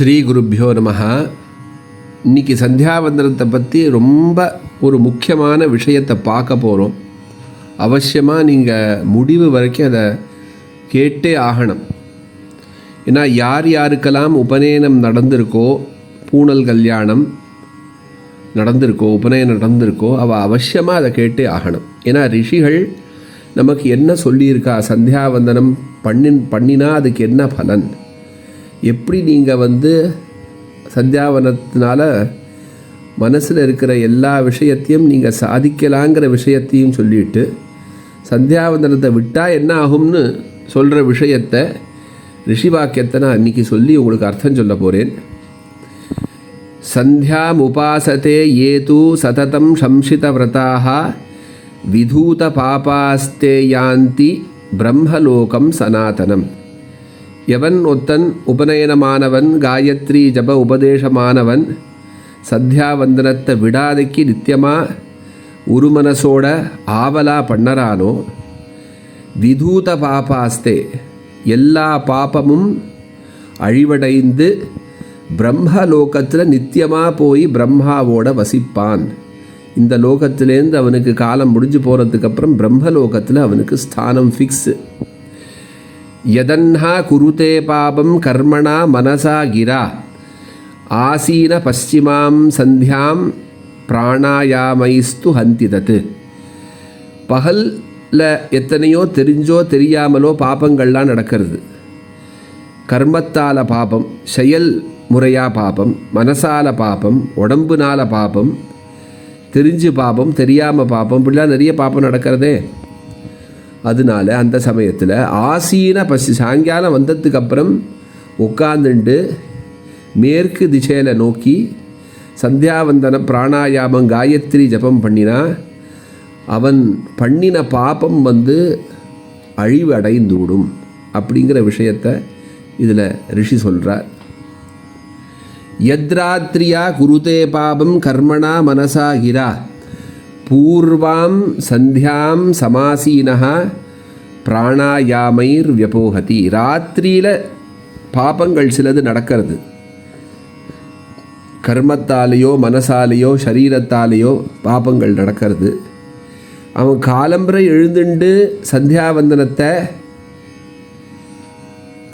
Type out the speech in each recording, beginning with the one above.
ஸ்ரீ குருப்பியோ நமஹா இன்னைக்கு சந்தியாவந்தனத்தை பற்றி ரொம்ப ஒரு முக்கியமான விஷயத்தை பார்க்க போகிறோம் அவசியமாக நீங்கள் முடிவு வரைக்கும் அதை கேட்டே ஆகணும். ஏன்னா யார் யாருக்கெல்லாம் உபநயனம் நடந்திருக்கோ பூணல் கல்யாணம் நடந்திருக்கோ உபநயனம் நடந்திருக்கோ அவள் அவசியமாக அதை கேட்டே ஆகணும். ஏன்னா ரிஷிகள் நமக்கு என்ன சொல்லியிருக்கா? சந்தியாவந்தனம் பண்ணின் பண்ணினா அதுக்கு என்ன பலன்? எப்படி நீங்கள் வந்து சந்தியாவனத்தினால மனசில் இருக்கிற எல்லா விஷயத்தையும் நீங்கள் சாதிக்கலாங்கிற விஷயத்தையும் சொல்லிட்டு சந்தியாவந்தனத்தை விட்டால் என்ன ஆகும்னு சொல்கிற விஷயத்தை ரிஷி வாக்கியத்தை நான் இன்றைக்கி சொல்லி உங்களுக்கு அர்த்தம் சொல்ல போகிறேன் சந்தியாமுபாசதே ஏ தூ சததம் சம்சிதவிரதாக விதூத பாபாஸ்தே யாந்தி பிரம்மலோகம் சனாதனம். எவன் ஒத்தன் உபநயனமானவன் காயத்ரி ஜப உபதேசமானவன் சத்யாவந்தனத்தை விடாதைக்கு நித்தியமாக உருமனசோட ஆவலா பண்ணறானோ? விதூத பாபாஸ்தே எல்லா பாபமும் அழிவடைந்து பிரம்மலோகத்தில் நித்தியமாக போய் பிரம்மாவோட வசிப்பான். இந்த லோகத்திலேருந்து அவனுக்கு காலம் முடிஞ்சு போகிறதுக்கப்புறம் பிரம்மலோகத்தில் அவனுக்கு ஸ்தானம் ஃபிக்ஸு யதன்ஹா குருதே பாபம் கர்மணா மனசா கிரா. ஆசீன பశ్చిமாம் சந்தியாம் பிராணாயாமைஸ்து ஹந்தி தத்து பகலில் எத்தனையோ தெரிஞ்சோ தெரியாமலோ பாபங்கள்லாம் நடக்கிறது. கர்மத்தால பாபம் செயல் முறையா பாபம் மனசால பாபம் உடம்புனால பாபம் தெரிஞ்சு பாபம் தெரியாமல் பாபம் இப்படிலாம் நிறைய பாபம் நடக்கிறதே. அதனால அந்த சமயத்தில் ஆசீன பசி சாயங்காலம் வந்ததுக்கு அப்புறம் உட்காந்துண்டு மேற்கு திசையில் நோக்கி சந்தியாவந்தன பிராணாயாமம் காயத்ரி ஜபம் பண்ணினா அவன் பண்ணின பாபம் வந்து அழிவு அடைந்துவிடும் அப்படிங்கிற விஷயத்தை இதில் ரிஷி சொல்கிறார் யத்ராத்ரியா குருதே பாபம் கர்மணா மனசா கிரா பூர்வாம் சந்தியாம் சமாசீனஹா பிராணாயாமைர் வியபோகதி ராத்திரியில் பாபங்கள் சிலது நடக்கிறது। கர்மத்தாலேயோ மனசாலேயோ சரீரத்தாலேயோ பாபங்கள் நடக்கிறது. அவன் காலம்பரை எழுந்துண்டு சந்தியாவந்தனத்தை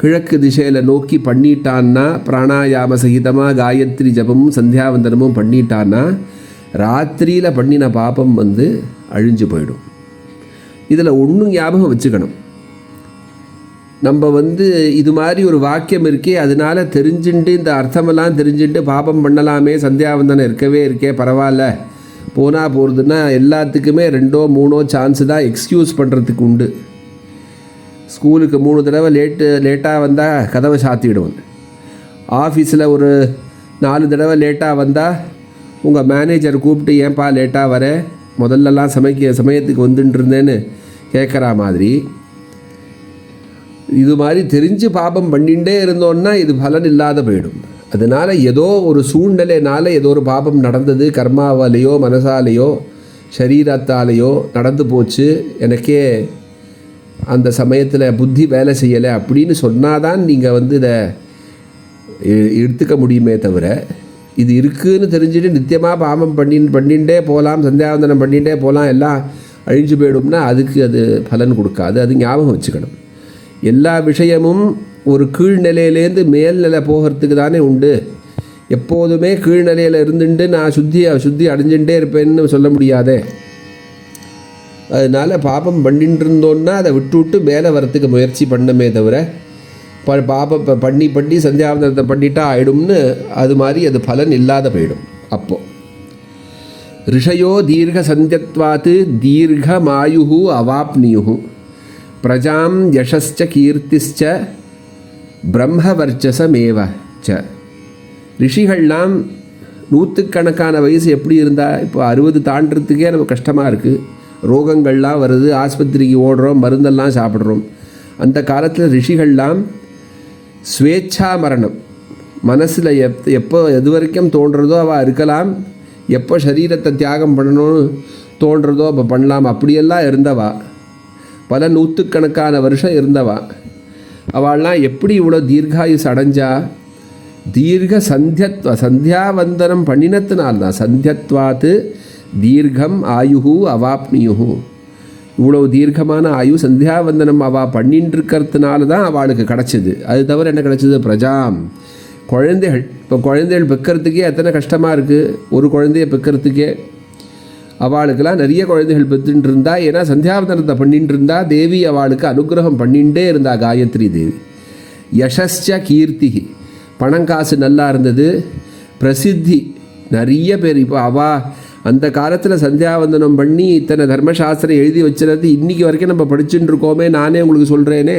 கிழக்கு திசையில் நோக்கி பண்ணிட்டான்னா பிராணாயாம சகிதமாக காயத்ரி ஜபமும் சந்தியாவந்தனமும் பண்ணிட்டான்னா ராத்திரியில் பண்ணின பாபம் வந்து அழிஞ்சு போயிடும். இதில் ஒன்றும் ஞாபகம் வச்சுக்கணும். நம்ம வந்து இது மாதிரி ஒரு வாக்கியம் இருக்கே அதனால தெரிஞ்சுட்டு இந்த அர்த்தமெல்லாம் தெரிஞ்சுட்டு பாபம் பண்ணலாமே சந்தியாவந்தனம் இருக்கவே இருக்கே பரவாயில்ல. போனால் போகிறதுன்னா எல்லாத்துக்குமே ரெண்டோ மூணோ சான்ஸு தான் எக்ஸ்கியூஸ் பண்ணுறதுக்கு உண்டு. ஸ்கூலுக்கு மூணு தடவை லேட்டு லேட்டாக வந்தால் கதவை சாத்திடுவோம். ஆஃபீஸில் ஒரு நாலு தடவை லேட்டாக வந்தால் உங்கள் மேனேஜர் கூப்பிட்டு ஏன்பா லேட்டாக வர? முதல்லலாம் சமைக்க சமயத்துக்கு வந்துட்டு இருந்தேன்னு கேட்குற மாதிரி. இது மாதிரி தெரிஞ்சு பாபம் பண்ணிகிட்டே இருந்தோன்னா இது பலன் இல்லாத போயிடும். அதனால் ஏதோ ஒரு சூழ்நிலைனால ஏதோ ஒரு பாபம் நடந்தது கர்மாவாலேயோ மனசாலேயோ சரீரத்தாலேயோ நடந்து போச்சு எனக்கே அந்த சமயத்தில் புத்தி வேலை செய்யலை அப்படின்னு சொன்னாதான் நீங்கள் வந்து இதை எடுத்துக்க முடியுமே தவிர இது இருக்குதுன்னு தெரிஞ்சுட்டு நித்தியமாக பாவம் பண்ணி பண்ணிகிட்டே போகலாம் சந்தியாவந்தனம் பண்ணிகிட்டே போகலாம் எல்லாம் அழிஞ்சு போயிடும்னா அதுக்கு அது பலன் கொடுக்காது. அது ஞாபகம் வச்சுக்கணும். எல்லா விஷயமும் ஒரு கீழ்நிலையிலேருந்து மேல்நிலை போகிறதுக்கு தானே உண்டு. எப்போதுமே கீழ்நிலையில் இருந்துட்டு நான் சுத்தி சுத்தி அடைஞ்சுட்டே இருப்பேன்னு சொல்ல முடியாதே. அதனால் பாபம் பண்ணிட்டு இருந்தோன்னா அதை விட்டு விட்டு மேலே வரத்துக்கு முயற்சி பண்ணமே தவிர ப பாபம் பண்ணி பண்ணி சந்தியாவந்தனத்தை பண்ணிட்டா ஆயிடும்னு அது மாதிரி அது பலன் இல்லாத போயிடும் அப்போது ரிஷயோ தீர்க்க சந்தியத்வாத்து தீர்க்கமாயு அவாப்னியு பிரஜாம் யசஸ்ச கீர்த்திச்ச பிரம்மவர்ச்சசமேவ ச. ரிஷிகள்லாம் நூற்றுக்கணக்கான வயசு எப்படி இருந்தால் இப்போ அறுபது தாண்டறதுக்கே நமக்கு கஷ்டமாக இருக்குது ரோகங்கள்லாம் வருது ஆஸ்பத்திரிக்கு ஓடுறோம் மருந்தெல்லாம் சாப்பிட்றோம். அந்த காலத்தில் ரிஷிகள்லாம் ஸ்வேச்சா மரணம். மனசில் எப் எப்போ எது வரைக்கும் தோன்றதோ அவள் இருக்கலாம். எப்போ சரீரத்தை தியாகம் பண்ணணும்னு தோன்றதோ அப்போ பண்ணலாம். அப்படியெல்லாம் இருந்தவா. பல நூற்றுக்கணக்கான வருஷம் இருந்தவா. அவள்லாம் எப்படி இவ்வளோ தீர்காயுஸ் அடைஞ்சா? தீர்க்க சந்தியத்வ சந்தியாவந்தனம் பண்ணினத்தினால்தான். சந்தியத்வாத்து தீர்க்கம் ஆயுகு அவாப்னியுகு இவ்வளவு தீர்க்கமான ஆயு சந்தியாவந்தனம் அவள் பண்ணிட்டு இருக்கிறதுனால தான் அவளுக்கு கிடச்சிது. அது தவிர என்ன கிடச்சிது? பிரஜாம். குழந்தைகள் இப்போ குழந்தைகள் பெக்கிறதுக்கே எத்தனை கஷ்டமாக இருக்குது ஒரு குழந்தைய பெக்கிறதுக்கே. அவளுக்கெல்லாம் நிறைய குழந்தைகள் பெற்றுட்டு இருந்தா ஏன்னா சந்தியாவந்தனத்தை பண்ணிட்டு இருந்தா தேவி அவளுக்கு அனுகிரகம் பண்ணிகிட்டே இருந்தா காயத்ரி தேவி. யசஸ்ச கீர்த்தி பணம் காசு நல்லா இருந்தது. பிரசித்தி. நிறைய பேர் இப்போ அவா அந்த காலத்தில் சந்தியாவந்தனம் பண்ணி இத்தனை தர்மசாஸ்திரம் எழுதி வச்சுறது இன்றைக்கி வரைக்கும் நம்ம படிச்சுட்டு இருக்கோமே நானே உங்களுக்கு சொல்கிறேனே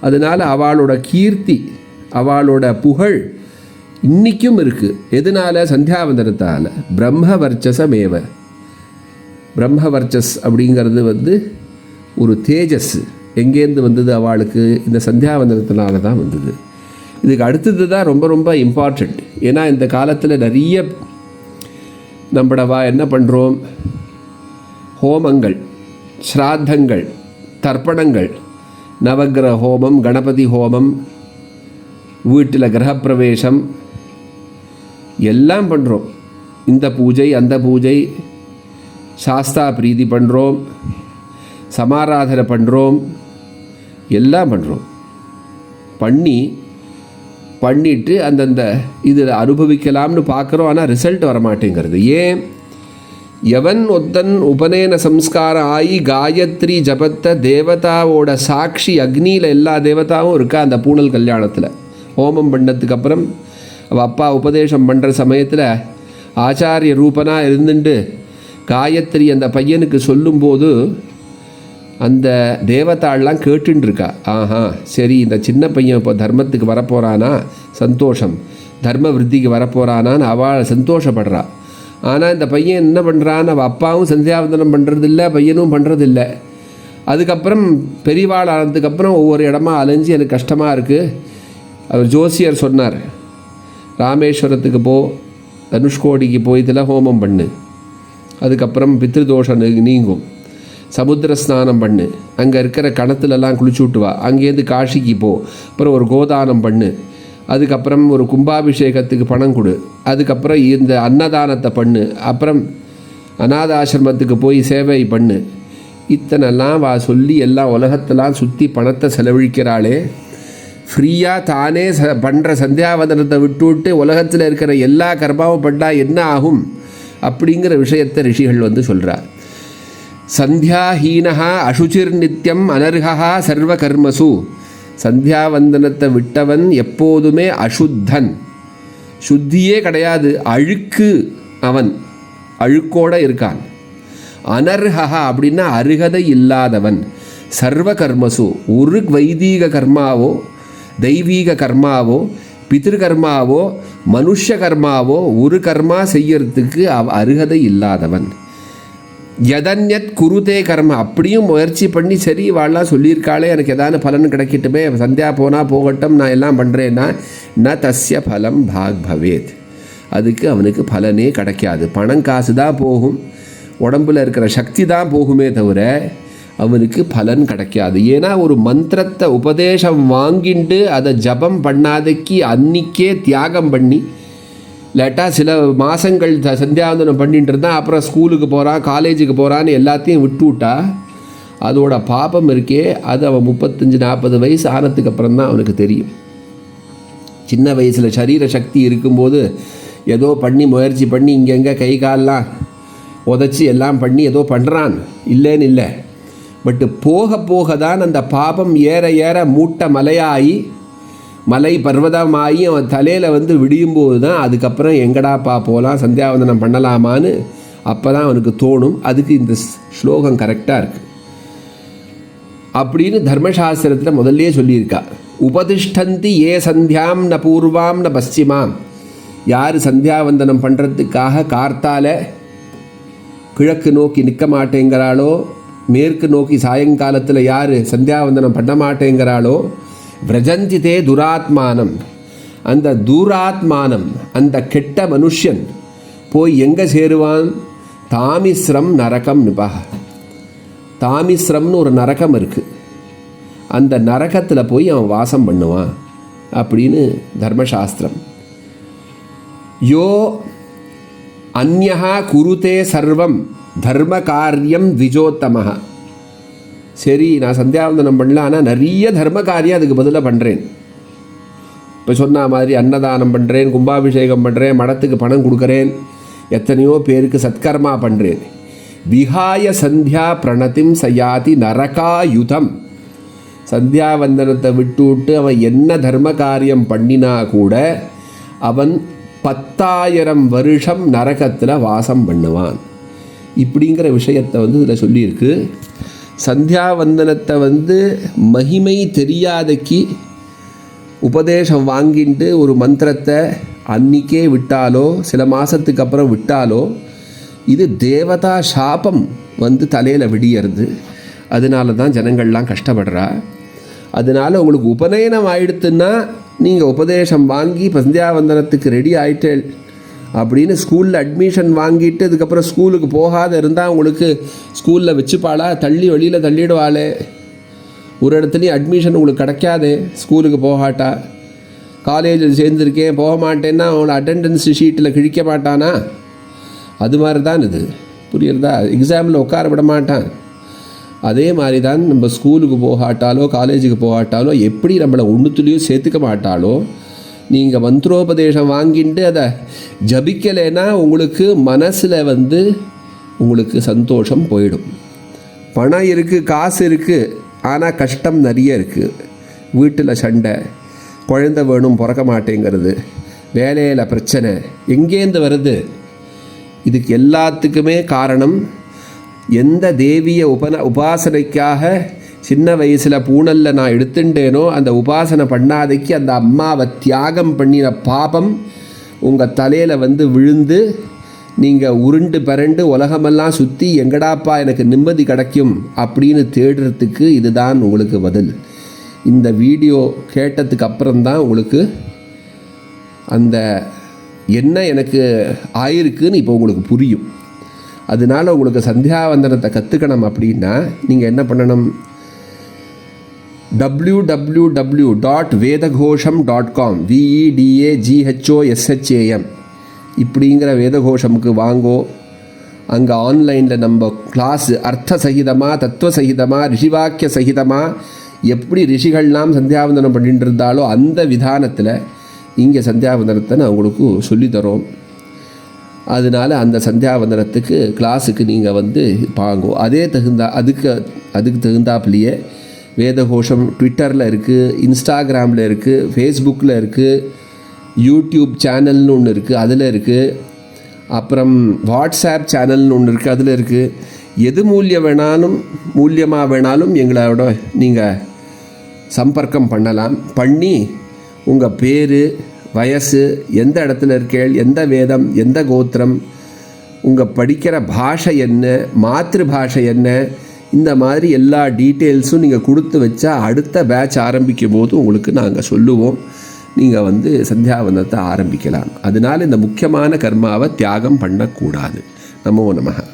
அதனால் அவளோட கீர்த்தி அவளோட புகழ் இன்றைக்கும் இருக்குது எதனால? சந்தியாவந்தனத்தால். பிரம்ம வர்ச்சசமேவ பிரம்ம வர்ச்சஸ் அப்படிங்கிறது வந்து ஒரு தேஜஸ். எங்கேருந்து வந்தது அவளுக்கு? இந்த சந்தியாவந்தனத்தினால தான் வந்தது. இதுக்கு அடுத்தது தான் ரொம்ப ரொம்ப இம்பார்ட்டண்ட் ஏன்னா இந்த காலத்தில் நிறைய நம்மடவா என்ன பண்ணுறோம் ஹோமங்கள் ஸ்ராத்தங்கள் தர்ப்பணங்கள் நவக்கிரக ஹோமம் கணபதி ஹோமம் வீட்டில் கிரகப்பிரவேசம் எல்லாம் பண்ணுறோம் இந்த பூஜை அந்த பூஜை சாஸ்தா பிரீதி பண்ணுறோம் சமாராதனை பண்ணுறோம் எல்லாம் பண்ணுறோம் பண்ணி பண்ணிட்டு அந்தந்த இதில் அனுபவிக்கலாம்னு பார்க்குறோம் ஆனால் ரிசல்ட் வரமாட்டேங்கிறது. ஏன்? எவன் ஒத்தன் உபநயன சம்ஸ்காரம் ஆகி காயத்ரி ஜபத்தை தேவதாவோட சாட்சி அக்னியில் எல்லா தேவதாவும் இருக்கா அந்த பூனல் கல்யாணத்தில்? ஹோமம் பண்ணதுக்கு அப்புறம் அவள் அப்பா உபதேசம் பண்ணுற சமயத்தில் ஆச்சாரிய ரூபனாக இருந்துட்டு காயத்ரி அந்த பையனுக்கு சொல்லும்போது அந்த தேவதாள்லாம் கேட்டுன்னு இருக்கா ஆஹா சரி இந்த சின்ன பையன் இப்போ தர்மத்துக்கு வரப்போகிறானா சந்தோஷம். தர்ம விருத்திக்கு வரப்போகிறானான்னு அவள் சந்தோஷப்படுறா. ஆனால் இந்த பையன் என்ன பண்ணுறான்னு அவள் அப்பாவும் சந்தியாவந்தனம் பண்ணுறதில்ல பையனும் பண்ணுறதில்ல அதுக்கப்புறம் பெரியவாள் ஆனதுக்கப்புறம் ஒவ்வொரு இடமா அலைஞ்சு எனக்கு கஷ்டமாக இருக்குது அவர் ஜோசியர் சொன்னார் ராமேஸ்வரத்துக்கு போ தனுஷ்கோடிக்கு போய் இதில் ஹோமம் பண்ணு. அதுக்கப்புறம் பித்ருதோஷம் நீங்கும். சமுத்திர ஸ்நானம் பண்ணு. அங்கே இருக்கிற கிணத்துலலாம் குளிச்சு விட்டு வா அங்கேருந்து காஷிக்கு போ. அப்புறம் ஒரு கோதானம் பண்ணு. அதுக்கப்புறம் ஒரு கும்பாபிஷேகத்துக்கு பணம் கொடு. அதுக்கப்புறம் இந்த அன்னதானத்தை பண்ணு. அப்புறம் அநாத ஆசிரமத்துக்கு போய் சேவை பண்ணு. இத்தனைலாம் வா சொல்லி எல்லாம் உலகத்தெல்லாம் சுற்றி பணத்தை செலவழிக்கிறாளே. ஃப்ரீயாக தானே ச பண்ணுற சந்தியாவதனத்தை விட்டுவிட்டு உலகத்தில் இருக்கிற எல்லா கர்மாவும் பண்ணால் என்ன ஆகும்? அப்படிங்கிற விஷயத்தை ரிஷிகள் வந்து சொல்கிறார் சந்தியாஹீனஹா அசுச்சிர் நித்தியம் அனர்ஹா சர்வ கர்மசு சந்தியாவந்தனத்தை விட்டவன் எப்போதுமே அசுத்தன். சுத்தியே கிடையாது அழுக்கு அவன் அழுக்கோட இருக்கான். அனர்ஹா அப்படின்னா அருகதை இல்லாதவன். சர்வ கர்மசு ஒரு வைதீக கர்மாவோ தெய்வீக கர்மாவோ பிதிருகர்மாவோ மனுஷ கர்மாவோ ஒரு கர்மா செய்யறதுக்கு அவ் அருகதை இல்லாதவன். எதன்யத் குருதே கர்ம. அப்படியும் முயற்சி பண்ணி சரி வாழலாம் சொல்லியிருக்காளே எனக்கு எதாவது பலன் கிடைக்கட்டுமே சந்தியா போனால் போகட்டும் நான் எல்லாம் பண்ணுறேன்னா ந தஸ்ய பலம் பாக் பவேத். அதுக்கு அவனுக்கு பலனே கிடைக்காது. பணம் காசு தான் போகும். உடம்புல இருக்கிற சக்தி தான் போகுமே தவிர அவனுக்கு பலன் கிடைக்காது. ஏன்னா ஒரு மந்திரத்தை உபதேசம் வாங்கிண்டு அதை ஜபம் பண்ணாதைக்கு அன்னிக்கே தியாகம் பண்ணி இல்லாட்டா சில மாதங்கள் சந்தியாவந்தனம் பண்ணிட்டு இருந்தான் அப்புறம் ஸ்கூலுக்கு போகிறான் காலேஜுக்கு போகிறான்னு எல்லாத்தையும் விட்டு விட்டா அதோட பாபம் இருக்கே அது அவன் முப்பத்தஞ்சு நாற்பது வயசு ஆனதுக்கு அப்புறம் தான் அவனுக்கு தெரியும். சின்ன வயசில் சரீர சக்தி இருக்கும்போது ஏதோ பண்ணி முயற்சி பண்ணி இங்கெங்கே கை கால்லாம் உதச்சி எல்லாம் பண்ணி ஏதோ பண்ணுறான் இல்லைன்னு இல்லை. பட்டு போக போக தான் அந்த பாபம் ஏற ஏற மூட்டை மலையாகி மலை பர்வதமாகி அவன் தலையில் வந்து விடியும்போது தான் அதுக்கப்புறம் எங்கடாப்பா போகலாம் சந்தியாவந்தனம் பண்ணலாமான்னு அப்போ தான் அவனுக்கு தோணும். அதுக்கு இந்த ஸ்- ஸ்லோகம் கரெக்டாக இருக்குது அப்படின்னு தர்மசாஸ்திரத்தில் முதல்லே சொல்லியிருக்கா. உபதிஷ்டந்தி ஏ சந்தியாம் ந பூர்வாம் ந பশ্চিமாம் யார் சந்தியாவந்தனம் பண்ணுறதுக்காக கார்த்தால கிழக்கு நோக்கி நிற்க மாட்டேங்கிறாளோ மேற்கு நோக்கி சாயங்காலத்தில் யார் சந்தியாவந்தனம் பண்ண மாட்டேங்கிறாளோ விரஜந்திதே துராத்மானம் அந்த தூராத்மானம் அந்த கெட்ட மனுஷன் போய் எங்கே சேருவான்? தாமிஸ்ரம் நரகம் நிபா. தாமிஸ்ரம்னு ஒரு நரகம் இருக்குது அந்த நரகத்தில் போய் அவன் வாசம் பண்ணுவான் அப்படின்னு தர்மசாஸ்திரம். யோ அந்யா குருதே சர்வம் தர்ம காரியம் த்விஜோத்தமஹ. சரி நான் சந்தியாவந்தனம் பண்ணல ஆனால் நிறைய தர்ம காரியம் அதுக்கு பதிலாக பண்ணுறேன் இப்போ சொன்ன மாதிரி அன்னதானம் பண்ணுறேன் கும்பாபிஷேகம் பண்ணுறேன் மடத்துக்கு பணம் கொடுக்குறேன் எத்தனையோ பேருக்கு சத்கர்மா பண்ணுறேன் விஹாய சந்தியா பிரணதிம் சயாதி நரகாயுதம். சந்தியாவந்தனத்தை விட்டு விட்டு அவன் என்ன தர்ம காரியம் பண்ணினா கூட அவன் பத்தாயிரம் வருஷம் நரகத்தில் வாசம் பண்ணுவான். இப்படிங்கிற விஷயத்தை வந்து இதில் சொல்லியிருக்கு. சந்தியாவந்தனத்தை வந்து மகிமை தெரியாதக்கு உபதேசம் வாங்கிட்டு ஒரு மந்திரத்தை அன்னிக்கே விட்டாலோ சில மாதத்துக்கு அப்புறம் விட்டாலோ இது தேவதா சாபம் வந்து தலையில் விடியறது. அதனால தான் ஜனங்கள்லாம் கஷ்டப்படுறா. அதனால் உங்களுக்கு உபநயனம் ஆயிடுத்துன்னா நீங்கள் உபதேசம் வாங்கி சந்தியாவந்தனத்துக்கு ரெடி ஆயிட்டே அப்படின்னு ஸ்கூலில் அட்மிஷன் வாங்கிட்டு இதுக்கப்புறம் ஸ்கூலுக்கு போகாத இருந்தால் உங்களுக்கு ஸ்கூலில் வச்சுப்பாளா? தள்ளி வெளியில் தள்ளிடுவாளே. ஒரு இடத்துலையும் அட்மிஷன் உங்களுக்கு கிடைக்காதே. ஸ்கூலுக்கு போகாட்டா. காலேஜில் சேர்ந்துருக்கேன் போக மாட்டேன்னா அவனை அட்டெண்டன்ஸ் ஷீட்டில் கிழிக்க மாட்டானா? அது மாதிரி தான் இது. புரியுறதா? எக்ஸாமில் உட்கார விட மாட்டான். அதே மாதிரி தான் நம்ம ஸ்கூலுக்கு போகாட்டாலோ காலேஜுக்கு போகாட்டாலோ எப்படி நம்மளை ஒன்றுத்துலேயும் சேர்த்துக்க மாட்டாலோ நீங்கள் மந்திரோபதேசம் வாங்கிட்டு அதை ஜபிக்கலைன்னா உங்களுக்கு மனசில் வந்து உங்களுக்கு சந்தோஷம் போயிடும். பணம் இருக்குது காசு இருக்குது ஆனால் கஷ்டம் நிறைய இருக்குது வீட்டில் சண்டை குழந்தை வேணும் பிறக்க மாட்டேங்கிறது வேலையில் பிரச்சனை எங்கேருந்து வருது? இதுக்கு எல்லாத்துக்குமே காரணம் எந்த தேவிய உபன உபாசனைக்காக சின்ன வயசில் பூணலில் நான் எடுத்துட்டேனோ அந்த உபாசனை பண்ணாதைக்கு அந்த அம்மாவை தியாகம் பண்ணின பாபம் உங்கள் தலையில் வந்து விழுந்து நீங்கள் உருண்டு பரண்டு உலகமெல்லாம் சுற்றி எங்கடாப்பா எனக்கு நிம்மதி கிடைக்கும் அப்படின்னு தேடுறதுக்கு இதுதான் உங்களுக்கு பதில். இந்த வீடியோ கேட்டதுக்கு அப்புறம்தான் உங்களுக்கு அந்த என்ன எனக்கு ஆயிருக்குன்னு இப்போ உங்களுக்கு புரியும். அதனால உங்களுக்கு சந்தியாவந்தனத்தை கற்றுக்கணும் அப்படின்னா நீங்கள் என்ன பண்ணணும்? W W W dot Vedagosham dot com விஇடிஏ ஜிஹெச்ஓஎஸ்ஹெச்ஏஎம் இப்படிங்கிற வேதகோஷமுக்கு வாங்கோ. அங்கே ஆன்லைனில் நம்ம கிளாஸ் அர்த்த சகிதமாக தத்துவ சகிதமாக ரிஷிவாக்கிய சகிதமாக எப்படி ரிஷிகள்லாம் சந்தியாவந்தனம் பண்ணிட்டு இருந்தாலோ அந்த விதானத்தில் இங்கே சந்தியாவந்தனத்தை நான் உங்களுக்கு சொல்லித்தரோம். அதனால் அந்த சந்தியாவந்தனத்துக்கு கிளாஸுக்கு நீங்கள் வந்து பாங்கோ அதே தகுந்தா அதுக்கு அதுக்கு தகுந்தாப்புலையே வேதகோஷம் ட்விட்டரில் இருக்குது இன்ஸ்டாகிராமில் இருக்குது ஃபேஸ்புக்கில் இருக்குது யூடியூப் சேனல்னு ஒன்று இருக்குது அதில் இருக்குது அப்புறம் வாட்ஸ்அப் சேனல்னு ஒன்று இருக்குது அதில் இருக்குது எது மூலியம் வேணாலும் மூலியமாக வேணாலும் எங்களோட நீங்கள் சம்பர்க்கம் பண்ணலாம். பண்ணி உங்கள் பேர் வயசு எந்த இடத்துல இருக்கேள் எந்த வேதம் எந்த கோத்திரம் உங்கள் படிக்கிற பாஷை என்ன மாத்திரு பாஷை என்ன இந்த மாதிரி எல்லா டீட்டெயில்ஸும் நீங்கள் கொடுத்து வச்சா அடுத்த பேட்ச் ஆரம்பிக்கும் போது உங்களுக்கு நாங்கள் சொல்லுவோம். நீங்கள் வந்து சந்தியாவந்தத்தை ஆரம்பிக்கலாம். அதனால் இந்த முக்கியமான கர்மாவை தியாகம் பண்ணக்கூடாது. நமோ நமகா